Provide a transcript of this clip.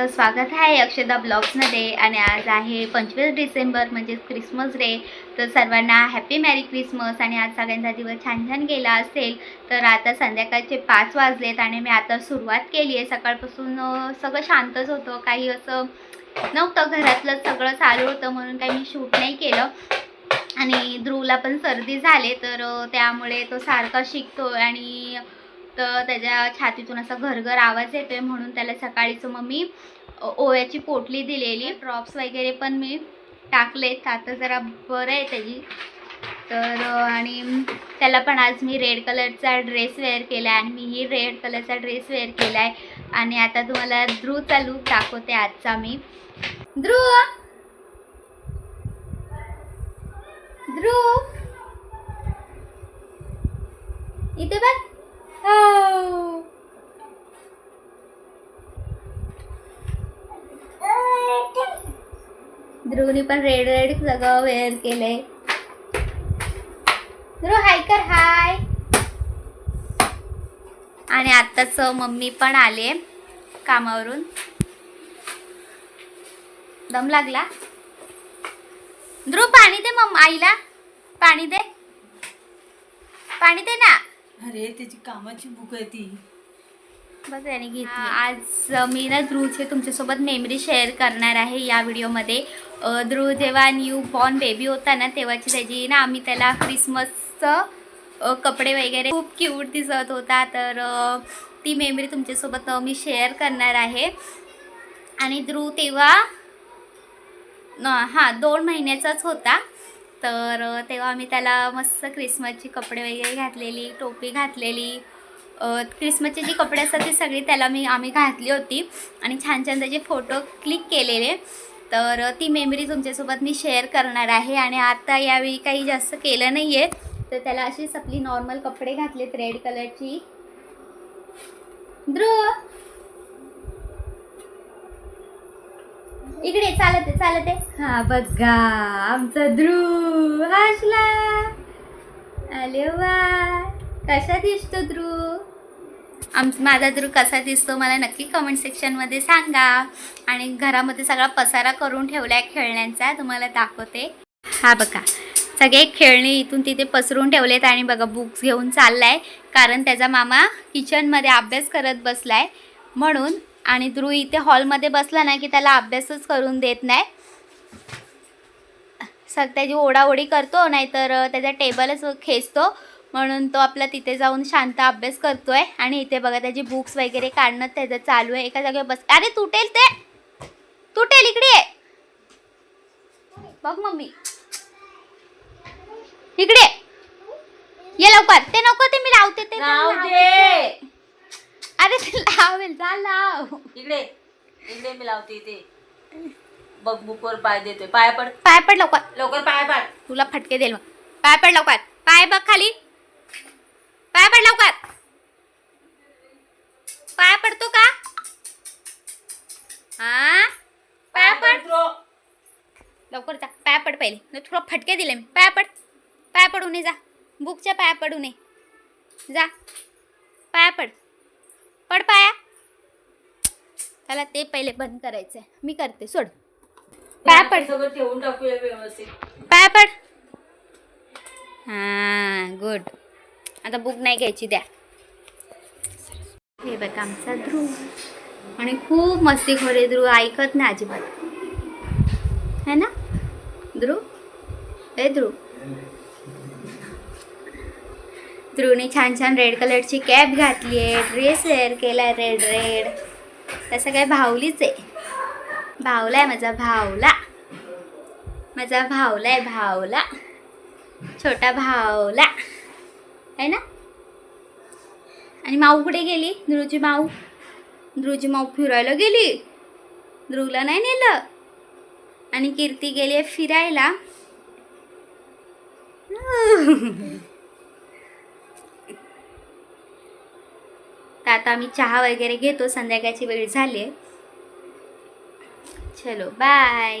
तुमचं स्वागत आहे अक्षदा ब्लॉग्समध्ये. आणि आज आहे पंचवीस डिसेंबर म्हणजेच क्रिसमस डे. तर सर्वांना हॅपी मॅरी क्रिसमस. आणि आज सगळ्यांचा दिवस छान छान गेला असेल तर आता संध्याकाळचे पाच वाजलेत आणि मी आता सुरुवात केली आहे. सकाळपासून सगळं शांतच होतं. काही असं नव्हतं घरातलं सगळं चालू होतं म्हणून काही मी शूट नाही केलं. आणि ध्रुवला पण सर्दी झाले तर त्यामुळे तो सारखा शिकतो आणि तर त्याच्या छातीतून असा घरघर आवाज येतोय म्हणून त्याला सकाळीचं मग मी ओव्याची पोटली दिलेली. ड्रॉप्स वगैरे पण मी टाकलेत. आता जरा बरं आहे त्याची. तर आणि त्याला पण आज मी रेड कलरचा ड्रेस वेअर केला आहे आणि मीही रेड कलरचा ड्रेस वेअर केला आहे आणि आता तुम्हाला ध्रुवचा लूक दाखवते आजचा मी. ध्रुव ध्रुव इथे बघ. Oh. ध्रुवनी पण रेड रेड सगळं वेअर केलंय. ध्रुव हाय कर हाय आणि आत्ताच मम्मी पण आले कामावरून. दम लागला. ध्रुव पाणी दे मम्मा आईला. पाणी दे. पाणी दे ना. अरे त्याची कामाची बुक आहे ती. बस याने घेतली. आज मी ना ध्रुवचे तुमच्यासोबत मेमरी शेअर करणार आहे या व्हिडिओमध्ये ध्रुव जेव्हा न्यू बॉर्न बेबी होता ना तेव्हाची त्याची ना आम्ही त्याला क्रिसमसचं कपडे वगैरे खूप क्यूट दिसत होता. तर ती मेमरी तुमच्यासोबत मी शेअर करणार आहे. आणि ध्रुव तेव्हा हां दोन महिन्याचाच होता. तर तेव्हा आम्ही त्याला मस्त क्रिसमसची कपडे वगैरे घातलेली टोपी घातलेली. क्रिसमसचे जी कपडे असतात ती सगळी त्याला मी आम्ही घातली होती. आणि छान छान त्याचे फोटो क्लिक केलेले. तर ती मेमरी तुमच्यासोबत मी शेअर करणार आहे. आणि आता यावेळी काही जास्त केलं नाही आहे तर त्याला अशीच आपली नॉर्मल कपडे घातलेत रेड कलरची. ध्रुव! इकडे चालत आहे चालत. आहे हा बघा आमचा ध्रुव हसला. अरे वा. कसा दिसतो ध्रुव? आम माझा ध्रुव कसा दिसतो मला नक्की कमेंट सेक्शनमध्ये सांगा. आणि घरामध्ये सगळा पसारा करून ठेवला आहे खेळण्यांचा तुम्हाला दाखवते. हा बघा. सगळे खेळणी इथून तिथे पसरून ठेवलेत आणि बघा बुक्स घेऊन चाललाय. कारण त्याचा मामा किचनमध्ये अभ्यास करत बसलाय. म्हणून आणि ध्रुव इथे हॉलमध्ये बसला ना की त्याला अभ्यासच करून देत नाही. सग त्याची ओढाओढी करतो नाहीतर त्याचा टेबलच खेचतो. म्हणून तो आपला तिथे जाऊन शांत अभ्यास करतोय. आणि इथे बघा त्याची बुक्स वगैरे काढणं त्याचं चालू आहे. एका जागेवर बस अरे तुटेल ते! तुटेल इकडे ये. बघ मम्मी. इकडे ये. लवकर. ते नको ते मी लावते ते अरे ते लावेल जा लाव. इकडे इकडे मी लावते इथे. बघ बुकवर पाय देतोय. पाय पड. पाय पड लवकर. लवकर पाय पड. तुला फटके देईल मग. पाय पड लवकर. पाय बघ खाली. पाय पड लवकर. पाय पडतो का? हा? पाय पड. लवकर जा. पाय पड पहिले. नाही तुला फटके दिले मी. पाय पड. पाय पडू नये जा. बुकच्या पाया पडू नये जा. पाया पड. पड पाया. त्याला ते पहिले बंद करायचंय. मी करते सोड. पाय पड. सगळं ठेवून टाकूया व्यवस्थित. पाय पड. हां गुड आता बुक नाही घ्यायची द्या. हे बघा आमचा ध्रुव. आणि खूप मस्ती खोरे ध्रुव ऐकत नाही अजिबात. है ना? ध्रुव? हे ध्रुव. ध्रुवने छान छान रेड कलरची कॅप घातली आहे. ड्रेस वेअर केला आहे रेड रेड तसं काय भावलीच आहे. भावला आहे माझा भावला माझा भावला आहे भावला छोटा भावला आहे ना? आणि माऊ कुठे गेली? ध्रुवची माऊ. ध्रुवची माऊ फिरायला गेली. ध्रुवला नाही नेलं. आणि कीर्ती गेली आहे फिरायला. तर आता आम्ही चहा वगैरे घेतो. संध्याकाळची वेळ झाली आहे. चलो बाय